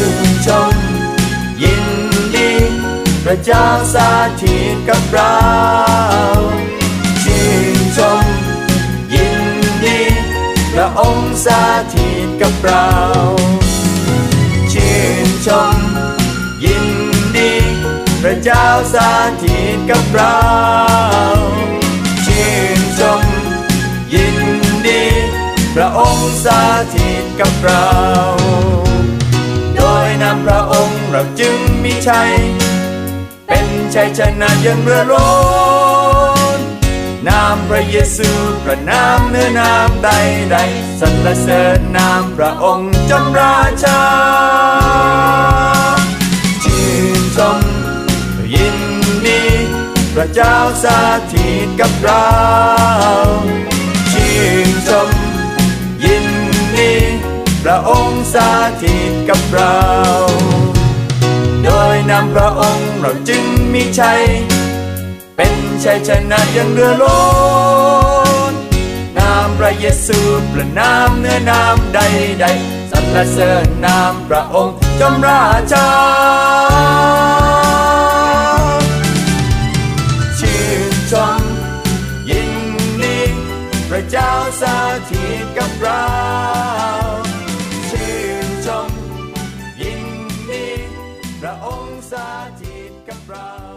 ชื่นชม ยินดีพระเจ้าสาธิตกับเราชื่นชม ยินดีพระองค์สาธิตกับเราชื่นชม ยินดี พระเจ้าสาธิตกับเราชื่นชม ยินดี พระองค์สาธิตกับเรา เราจึงมีชัย เป็นชัยชนะยังเรือล้นนามพระเยซูประนามเนื้อนามใดใดๆสรรเสริญนามพระองค์จำราชา ชื่นชมยินดี พระเจ้าสาธิตกับเราชื่นชมยินดีพระองค์สาธิตกับเรา ชัย เป็นชัยชนะยังเรือล้นนามพระเยซูประนามเนื้อนามใดใดสรรเสริญนามพระองค์จอมราชา ชื่นชมยินดีพระเจ้าสาธิตกับเราชื่นชมยินดีพระองค์สาธิตกับเรา